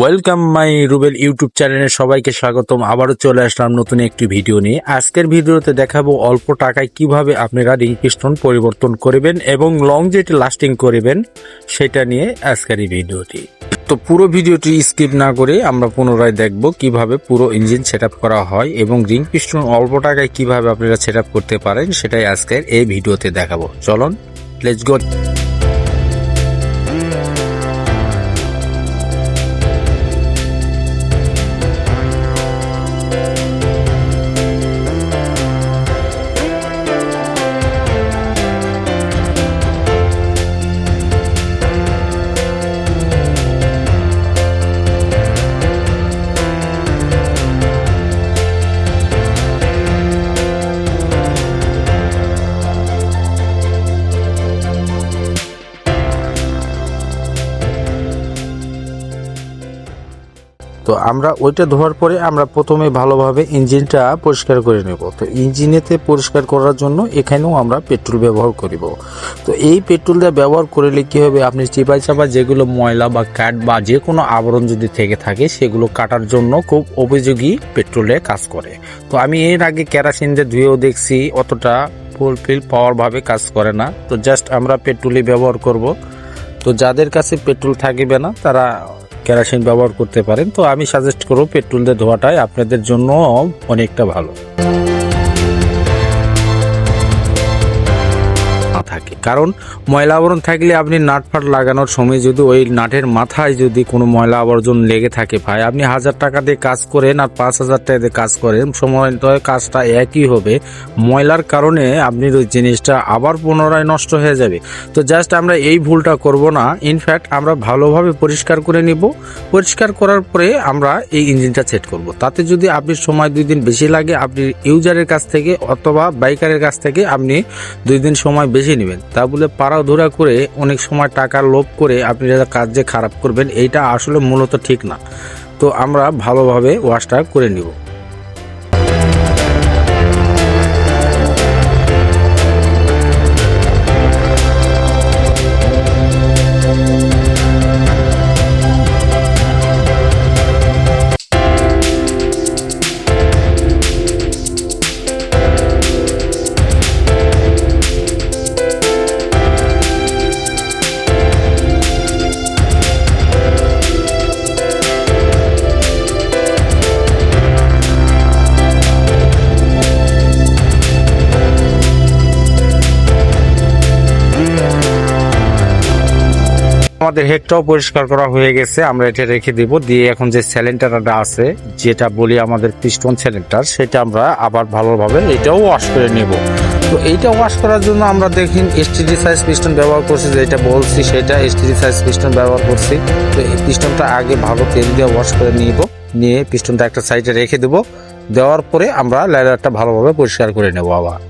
Welcome my Rubel YouTube চ্যানেলে সবাইকে স্বাগতম। আবারও চলে আসলাম নতুন একটি ভিডিও নিয়ে। আজকের ভিডিওতে দেখাবো অল্প টাকায় কীভাবে আপনারা রিং পিস্টন পরিবর্তন করবেন এবং লং যেটি লাস্টিং করবেন, সেটা নিয়ে আজকের এই ভিডিওটি। তো পুরো ভিডিওটি স্কিপ না করে আমরা পুনরায় দেখব কীভাবে পুরো ইঞ্জিন সেট করা হয় এবং রিং পিস্টন অল্প টাকায় কীভাবে আপনারা সেট করতে পারেন, সেটাই আজকের এই ভিডিওতে দেখাবো। চলুন লেটস গো তো আমরা ওইটা ধোয়ার পরে আমরা প্রথমে ভালোভাবে ইঞ্জিনটা পরিষ্কার করে নেব। তো ইঞ্জিনেতে পরিষ্কার করার জন্য এখানেও আমরা পেট্রোল ব্যবহার করিব। তো এই পেট্রোলটা ব্যবহার করলে কী হবে? আপনি চিপাই চাপা যেগুলো ময়লা বা কাঠ বা যে কোনো আবরণ যদি থেকে থাকে, সেগুলো কাটার জন্য খুব উপযোগী পেট্রোলে কাজ করে। তো আমি এর আগে কেরাসিন দিয়ে ধুয়েও দেখছি, অতটা ফুলফিল পাওয়ারভাবে কাজ করে না। তো জাস্ট আমরা পেট্রোলই ব্যবহার করব। তো যাদের কাছে পেট্রোল থাকবে না, তারা কেরাসিন ব্যবহার করতে পারেন, তো আমি সাজেস্ট করব পেট্রোল দিয়ে ধোয়াটাই আপনাদের জন্য অনেকটা ভালো। কারণ ময়লা আবরণ থাকলে আপনি নাট ফাট লাগানোর সময় যদি ওই নাটের মাথায় যদি কোনো ময়লা আবর্জন লেগে থাকে ভাই, আপনি হাজার টাকা দিয়ে কাজ করেন আর পাঁচ হাজার টাকা দিয়ে কাজ করেন সময় কাজটা একই হবে। ময়লার কারণে আপনি ওই জিনিসটা আবার পুনরায় নষ্ট হয়ে যাবে। তো জাস্ট আমরা এই ভুলটা করব না। ইনফ্যাক্ট আমরা ভালোভাবে পরিষ্কার করে নিব। পরিষ্কার করার পরে আমরা এই ইঞ্জিনটা সেট করব। তাতে যদি আপনি সময় দুই দিন বেশি লাগে, আপনি ইউজারের কাছ থেকে অথবা বাইকারের কাছ থেকে আপনি দুই দিন সময় বেশি নেবেন। তা বলে পাড়াধুরা করে অনেক সময় টাকা লোভ করে আপনি যারা কাজ যে খারাপ করবেন, এইটা আসলে মূলত ঠিক না। তো আমরা ভালোভাবে ওয়াশটা করে নিব। আমাদের হেডটাও পরিষ্কার করা হয়ে গেছে, আমরা এটা রেখে দিব। দিয়ে এখন যে সিলিন্ডারটা আছে, যেটা বলি আমাদের পিস্টন সিলিন্ডার সেটা আমরা আবার ভালোভাবে এটাও ওয়াশ করে নেব। তো এইটা ওয়াশ করার জন্য আমরা দেখি এসটিডি সাইজ পিস্টন ব্যবহার করছি, যেটা বলছি সেটা এসটিডি সাইজ পিস্টন ব্যবহার করছি। তো এই পিস্টনটা আগে ভালো তেল দিয়ে ওয়াশ করে নিব, নিয়ে পিস্টনটা একটা সাইডে রেখে দেব। দেওয়ার পরে আমরা লাইনারটা ভালোভাবে পরিষ্কার করে নেব আবার।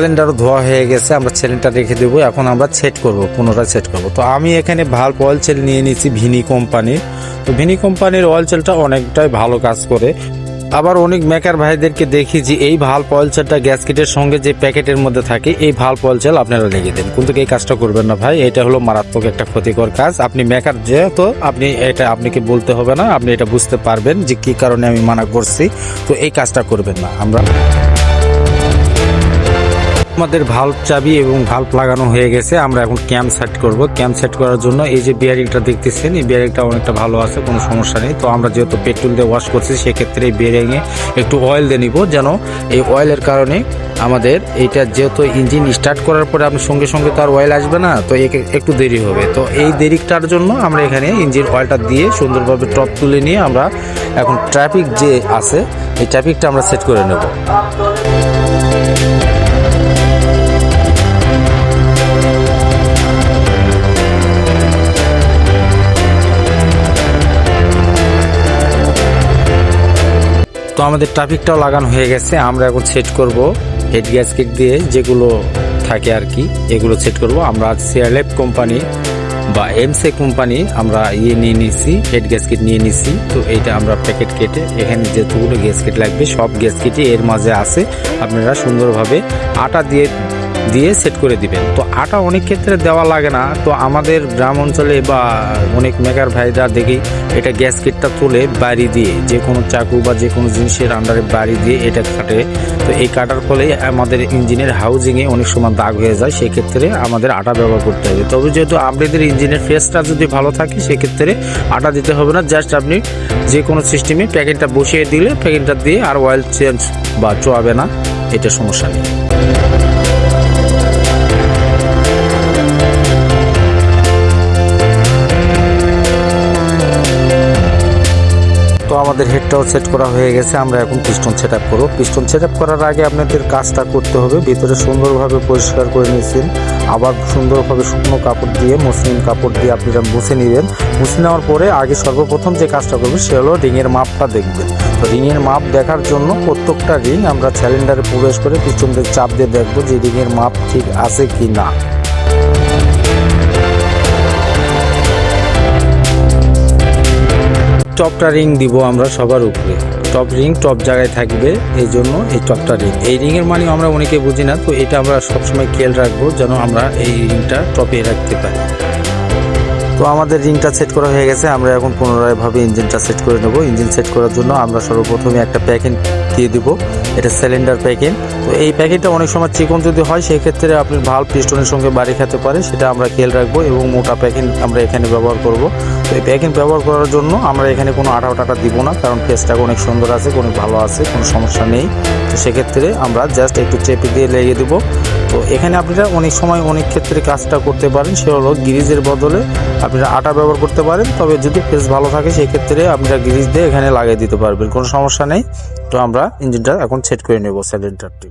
সিলিন্ডারও ধোয়া হয়ে গেছে, আমরা সিলিন্ডার রেখে দেবো, এখন আমরা সেট করব, পুনরায় সেট করব। তো আমি এখানে ভালো অয়েল সেল নিয়ে নিয়েছি ভিনি কোম্পানির তো ভিনি কোম্পানির অয়েল সেলটা অনেকটাই ভালো কাজ করে। আবার অনেক মেকার ভাইদেরকে দেখি যে এই ভালো পয়েলসেলটা গ্যাসকিটের সঙ্গে যে প্যাকেটের মধ্যে থাকে, এই ভালো পয়েলসেল আপনারা লেগে দেন। কিন্তু এই কাজটা করবেন না ভাই, এটা হলো মারাত্মক একটা ক্ষতিকর কাজ। আপনি মেকার যেহেতু, আপনি এটা, আপনাকে বলতে হবে না, আপনি এটা বুঝতে পারবেন যে কি কারণে আমি মানা করছি। তো এই কাজটা করবেন না, আমরা আমাদের ভাল্ব চাবি এবং ভাল্ব লাগানো হয়ে গেছে, আমরা এখন ক্যাম্প সেট করব। ক্যাম্প সেট করার জন্য এই যে বিয়ারিংটা দেখতেছেন, এই বিয়ারিংটা অনেকটা ভালো আছে, কোনো সমস্যা নেই। তো আমরা যেহেতু পেট্রোল দিয়ে ওয়াশ করছি, সেক্ষেত্রে এই বিয়ারিংয়ে একটু অয়েল দিয়ে নিব, যেন এই অয়েলের কারণে আমাদের এইটা যেহেতু ইঞ্জিন স্টার্ট করার পরে আপনি সঙ্গে সঙ্গে তো আর অয়েল আসবে না, তো একে- একটু দেরি হবে। তো এই দেরিটার জন্য আমরা এখানে ইঞ্জিন অয়েলটা দিয়ে সুন্দরভাবে টপ তুলে নিয়ে আমরা এখন ট্রাফিক যে আছে, এই ট্রাফিকটা আমরা সেট করে নেব। তো আমাদের ট্রাফিকটাও লাগানো হয়ে গেছে। আমরা এখন সেট করব হেড গ্যাসকেট দিয়ে যেগুলো থাকে আর কি, এগুলো সেট করব। আমরা সিয়ারলেপ কোম্পানি বা এমসে কোম্পানি আমরা ইয়ে নিয়ে নিছি হেড গ্যাসকেট নিয়ে নিছি। তো এইটা আমরা প্যাকেট কেটে, এখানে যেতগুলো গ্যাসকেট লাগবে, সব গ্যাসকেটই এর মাঝে আছে। আপনারা সুন্দরভাবে আটা দিয়ে দিয়ে সেট করে দিবেন। তো আটা অনেক ক্ষেত্রে দেওয়া লাগে না। তো আমাদের গ্রাম অঞ্চলে বা অনেক মেকার ভাইরা দেখি এটা গ্যাস কিটটা তুলে বাড়ি দিয়ে, যে কোনো চাকু বা যে কোনো জিনিসের আন্ডারে বাড়ি দিয়ে এটা কাটে। তো এই কাটার ফলে আমাদের ইঞ্জিনের হাউজিংয়ে অনেক সময় দাগ হয়ে যায়। সেক্ষেত্রে আমাদের আটা ব্যবহার করতে হবে। তবে যেহেতু আপনাদের ইঞ্জিনের ফেসটা যদি ভালো থাকে, সেক্ষেত্রে আটা দিতে হবে না। জাস্ট আপনি যে কোনো সিস্টেমে প্যাকেটটা বসিয়ে দিলে, প্যাকেটটা দিয়ে আর অয়েল চেঞ্জ বা চোয়াবে না। এটা সমস্যা নেই। আমাদের হেডটাও সেট করা হয়ে গেছে, আমরা এখন পিস্টন সেট আপ করব। পিস্টন সেট আপ করার আগে আপনাদের কাজটা করতে হবে, ভিতরে সুন্দরভাবে পরিষ্কার করে নিয়েছেন। আবার সুন্দরভাবে শুকনো কাপড় দিয়ে মসলিন কাপড় দিয়ে আপনারা মুছে নেবেন। মুছে নেওয়ার পরে আগে সর্বপ্রথম যে কাজটা করবেন সে হলো রিংয়ের মাপটা দেখবেন। তো রিংয়ের মাপ দেখার জন্য প্রত্যেকটা রিং আমরা সিলিন্ডারে প্রবেশ করে দিকে চাপ দিয়ে দেখব যে রিংয়ের মাপ ঠিক আছে কি না টপটা রিং দিব আমরা সবার উপরে। টপ রিং টপ জায়গায় থাকবে, এই জন্য এই টপটা রিং এই রিংয়ের মানে আমরা অনেকে বুঝি না, তো এটা আমরা সবসময় খেয়াল রাখব যেন আমরা এই রিংটা টপে রাখতে পারি। তো আমাদের রিংটা সেট করা হয়ে গেছে, আমরা এখন পুনরায় ভাবে ইঞ্জিনটা সেট করে নেব। ইঞ্জিন সেট করার জন্য আমরা সর্বপ্রথমে একটা প্যাকেট দিয়ে দিব। এটা সিলিন্ডার প্যাকেট তো এই প্যাকেটটা অনেক সময় চিকন যদি হয় সেই ক্ষেত্রে আপনি ভালো পিস্টনের সঙ্গে বাড়ি খেতে পারে সেটা আমরা খেয়াল রাখব এবং মোটা প্যাকেট আমরা এখানে ব্যবহার করব। তো এই প্যাকেট ব্যবহার করার জন্য আমরা এখানে কোনো আঠা টাকা দিব না, কারণ ফেসটা অনেক সুন্দর আছে অনেক ভালো আছে, কোনো সমস্যা নেই। তো সেক্ষেত্রে আমরা জাস্ট একটু চেপে দিয়ে লেগে দেবো। তো এখানে আপনারা অনেক সময় অনেক ক্ষেত্রে কাজটা করতে পারেন সে হলো গিরিজের বদলে আপনারা আটা ব্যবহার করতে পারেন, তবে যদি ফেস ভালো থাকে, সেক্ষেত্রে আপনারা গ্রিজ দিয়ে এখানে লাগিয়ে দিতে পারবেন, কোনো সমস্যা নেই। তো আমরা ইঞ্জিনটা এখন সেট করে নেব, সিলিন্ডারটি।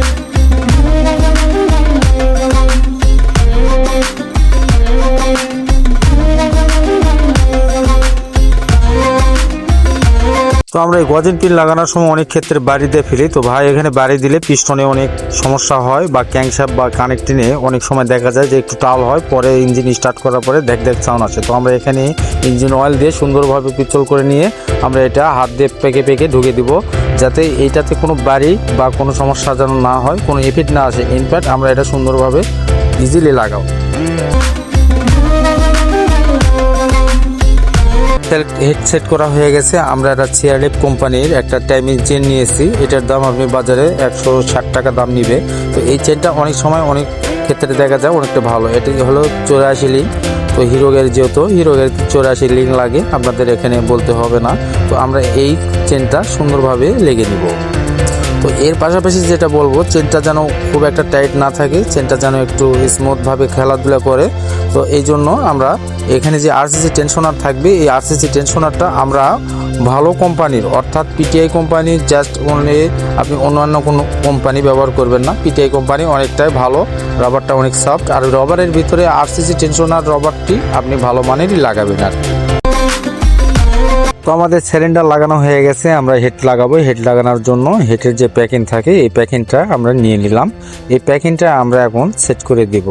তো আমরা এই গজেন পিন লাগানোর সময় অনেক ক্ষেত্রে বাড়ি দিয়ে ফেলি। তো ভাই, এখানে বাড়ি দিলে পিস্টনে অনেক সমস্যা হয় বা ক্যাংসাপ বা কানেক্টিনে অনেক সময় দেখা যায় যে একটু টাল হয়, পরে ইঞ্জিন স্টার্ট করার পরে দেখ দেখ সাউন্ড আসে। তো আমরা এখানে ইঞ্জিন অয়েল দিয়ে সুন্দরভাবে পিচল করে নিয়ে আমরা এটা হাত দিয়ে পেকে পেকে ঢুকে দিব, যাতে এইটাতে কোনো বাড়ি বা কোনো সমস্যা যেন না হয়, কোনো এফিট না আসে। ইনফ্যাক্ট আমরা এটা সুন্দরভাবে ইজিলি লাগাও হেডসেট করা হয়ে গেছে। আমরা একটা সিআরএফ কোম্পানির একটা টাইমিং চেন নিয়েছি। এটার দাম আপনি বাজারে একশো ষাট টাকা দাম নিবে। তো এই চেনটা অনেক সময় অনেক ক্ষেত্রে দেখা যায় অনেকটা ভালো। এটি হলো চৌরাশি লিঙ্ক তো হিরোগের যেহেতু, হিরোগের চৌরাশি লিঙ্ক লাগে। আপনাদের এখানে বলতে হবে না। তো আমরা এই চেনটা সুন্দরভাবে লেগে নিব। তো এর পাশাপাশি যেটা বলব, চেনটা যেন খুব একটা টাইট না থাকে, চেনটা যেন একটু স্মুথভাবে খেলাধুলা করে তো এই জন্য আমরা এখানে যে আরসিসি টেনশনার থাকবে, এই আরসিসি টেনশনারটা আমরা ভালো কোম্পানির, অর্থাৎ পিটিআই কোম্পানির জাস্ট অনলি আপনি অন্যান্য কোনো কোম্পানি ব্যবহার করবেন না পিটিআই কোম্পানি অনেকটাই ভালো রবারটা অনেক সফট আর রবারের ভিতরে আরসিসি টেনশনার রবারটি আপনি ভালো মানেরই লাগাবেন আর কি। তো আমাদের সিলিন্ডার লাগানো হয়ে গেছে, আমরা হেড লাগাবো। হেড লাগানোর জন্য হেডের যে প্যাকিং থাকে, এই প্যাকিংটা আমরা নিয়ে নিলাম। এই প্যাকিংটা আমরা এখন সেট করে দেব।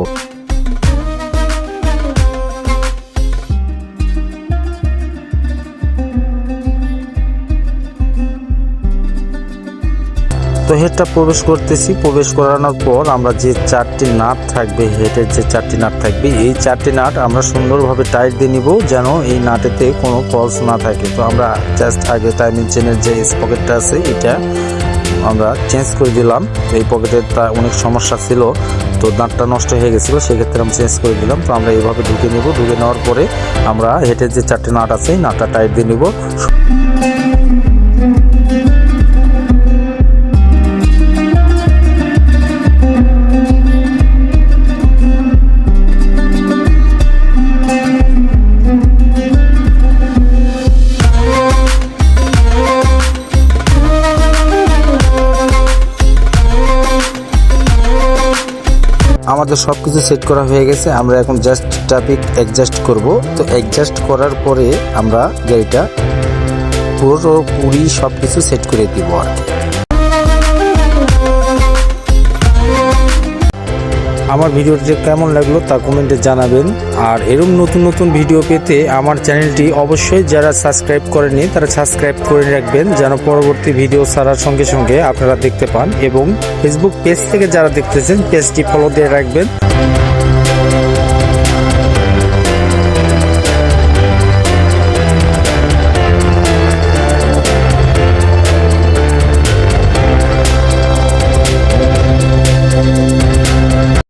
তো হেডটা প্রবেশ করতেছি। প্রবেশ করানোর পর আমরা যে চারটি নাট থাকবে হেডের যে চারটি নাট থাকবে, এই চারটি নাট আমরা সুন্দরভাবে টাইট দিয়ে নিব যেন এই নাটেতে কোনো ফলস না থাকে। তো আমরা জাস্ট আগে টাইমিং চেনের যে পকেটটা আছে, এটা আমরা চেঞ্জ করে দিলাম। এই পকেটের তা অনেক সমস্যা ছিল, তো দাঁতটা নষ্ট হয়ে গেছিল, সেক্ষেত্রে আমরা চেঞ্জ করে দিলাম। তো আমরা এইভাবে ঢুকে নেব। ঢুকে নেওয়ার পরে আমরা হেডের যে চারটে নাট আছে নাটটা টাইট দিয়ে নিব। আমাদের সব কিছু সেট করা হয়ে গেছে। আমরা এখন জাস্ট ট্রাফিক অ্যাডজাস্ট করব। তো অ্যাডজাস্ট করার পরে আমরা গাড়িটা পুরো পুরি সব কিছু সেট করে দিব আর কি। আমার ভিডিওটি কেমন লাগল তা কমেন্টে জানাবেন। আর এরম নতুন নতুন ভিডিও পেতে আমার চ্যানেলটি অবশ্যই যারা সাবস্ক্রাইব করেনি তারা সাবস্ক্রাইব করে রাখবেন, যেন পরবর্তী ভিডিও ছাড়ার সঙ্গে সঙ্গে আপনারা দেখতে পান। এবং ফেসবুক পেজ থেকে যারা দেখতেছেন পেজটি ফলো দিয়ে রাখবেন।